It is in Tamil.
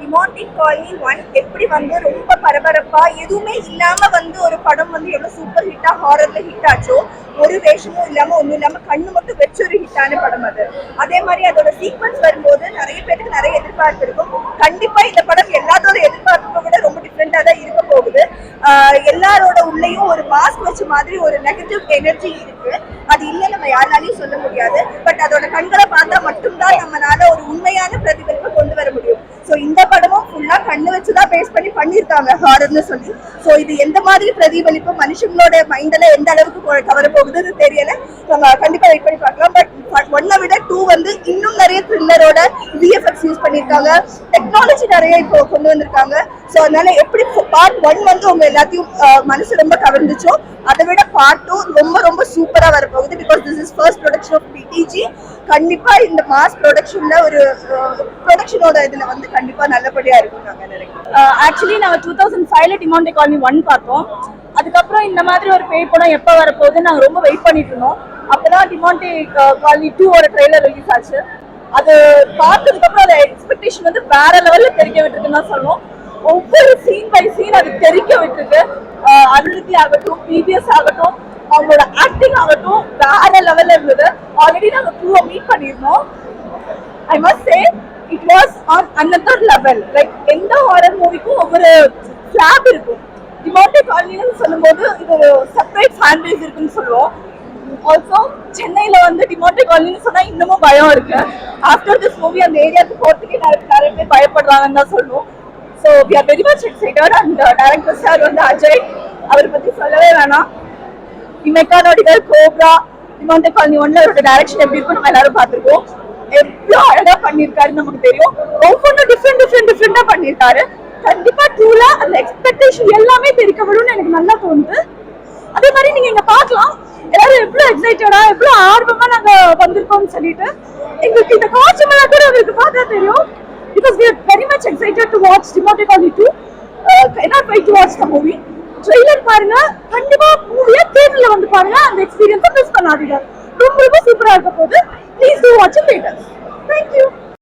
டிமாண்டிக் காலனி ஒன் எப்படி வந்து ரொம்ப பரபரப்பா எதுவுமே இல்லாம வந்து ஒரு படம் வந்து எவ்வளவு சூப்பர் ஹிட்டா ஹாரர்ல ஹிட் ஆச்சோ ஒரு வேஷமும் இல்லாம ஒண்ணும் இல்லாம கண்ணு மட்டும் வச்சு ஒரு ஹிட்டான படம் அது. அதே மாதிரி அதோட சீக்வன்ஸ் வரும்போது நிறைய பேருக்கு நிறைய எதிர்பார்ப்பு இருக்கும். கண்டிப்பா இந்த படம் எல்லாத்தோட எதிர்பார்ப்பை விட ரொம்ப டிஃப்ரெண்டா தான் இருக்க போகுது. எல்லாரோட உள்ளேயும் ஒரு மாஸ்க் வச்ச மாதிரி ஒரு நெகட்டிவ் எனர்ஜி இருக்கு. அது இல்லை நம்ம யாராலையும் சொல்ல முடியாது. பட் அதோட கண்களை பார்த்தா மட்டும்தான் நம்மளால ஒரு உண்மையான பிரதிபலிப்பை கொண்டு வர முடியும் ஸோ இந்த படமும் ஃபுல்லா கண்ணு வச்சு தான் பேஸ் பண்ணி பண்ணியிருக்காங்க ஹாரர்னு சொல்லி. ஸோ இது எந்த மாதிரி பிரதிபலிப்பு மனுஷங்களோட மைண்டில் எந்த அளவுக்கு கவர போகுதுன்னு தெரியல. நம்ம கண்டிப்பா வெயிட் பண்ணி பார்க்கலாம். பட் ஒன்னை விட டூ வந்து இன்னும் நிறைய த்ரில்லரோட விஎஃப்எக்ஸ் யூஸ் பண்ணியிருக்காங்க டெக்னாலஜி நிறைய இப்போ கொண்டு வந்திருக்காங்க. ஸோ அதனால எப்படி பார்ட் ஒன் வந்து உங்க எல்லாத்தையும் மனசு ரொம்ப கவர்ந்துச்சோ அதை விட பார்ட் டூ ரொம்ப ரொம்ப சூப்பராக வரப்போகுது. Because this is first production of PTG கண்டிப்பா இந்த மாஸ் ப்ரொடக்ஷன்ல ஒரு ப்ரொடக்ஷனோட இதுல வந்து கண்டிப்பா நல்லபடியா இருக்கும் நாங்க நினைக்கிறோம். ஆக்சுவலி நாங்க டூ தௌசண்ட் ஃபைவ்ல டிமாண்டே காலனி ஒன் பார்த்தோம். அதுக்கப்புறம் இந்த மாதிரி ஒரு பேய் படம் எப்போ வரப்போகுது நாங்கள் ரொம்ப வெயிட் பண்ணிட்டு இருந்தோம். அப்பதான் டிமாண்டே காலனி டூவோட ட்ரெய்லர் ரிலீஸ் ஆச்சு. அது பார்த்ததுக்கு அப்புறம் அந்த எக்ஸ்பெக்டேஷன் வந்து வேற லெவல்ல தெரிக்க விட்டுருக்குன்னு தான் சொல்லுவோம். ஒவ்வொரு சீன் பை சீன் அது தெரிக்க விட்டுருக்கு அஹ் அருள்நிதி ஆகட்டும் பிபிஎஸ் ஆகட்டும் அவங்களோட ஆக்டிங் ஆகட்டும் வேற லெவல்ல இருந்தது. ஆல்ரெடி நாங்கள் டூவை மீட் பண்ணியிருந்தோம். I must say it was on another level like எந்த ஹாரர் மூவிக்கும் ஒவ்வொரு ஃபிளாப் இருக்கும். டிமாண்டே காலனின்னு சொல்லும்போது இது ஒரு செப்பரேட் ஃபேன் பேஸ் இருக்குன்னு சொல்லுவோம். ஆல்சோ சென்னையில வந்து டிமாண்டே காலனின்னு சொன்னா இன்னமும் பயம் இருக்கு. ஆஃப்டர் திஸ் மூவி அந்த ஏரியாவுக்கு போறதுக்கே நிறைய நிறைய பேர் பயப்படுறாங்கன்னு தான் சொல்லுவோம். So we are very much excited and director sir வந்து அஜய் அவரை பத்தி சொல்லவே வேணாம். மெக்கானோடிகள் கோப்ரா டிமாண்டே காலனி ஒன்ல அவரோட டைரக்ஷன் எப்படி இருக்கும் நம்ம எல்லாரும் பார்த்துருக்கோம் எவ்வளோ அழகா பண்ணிருக்காரு நமக்கு தெரியும். ஒவ்வொன்றும் டிஃப்ரெண்ட் டிஃப்ரெண்ட் டிஃப்ரெண்டா பண்ணிருக்காரு கண்டிப்பா டூல அந்த எக்ஸ்பெக்டேஷன் எல்லாமே தெரிக்கப்படும்னு எனக்கு நல்லா தோணுது. அதே மாதிரி நீங்க இங்க பார்க்கலாம். எல்லாரும் எவ்வளவு எக்ஸைட்டடா எவ்வளவு ஆர்வமா நாங்க வந்திருக்கோம்னு சொல்லிட்டு. எங்களுக்கு இந்த காட்சி கூட உங்களுக்கு பார்த்தா தெரியும். Because we are very much excited to watch டிமோட்டிகாலி two 2 uh, to watch the movie trailer பாருங்க. கண்டிப்பா மூவியை தியேட்டர்ல வந்து பாருங்க. அந்த எக்ஸ்பீரியன்ஸை மிஸ் பண்ணாதீங்க. ரொம்ப ரொம்ப சூப்பரா இருக்க போகுது. Please do watch theatre thank you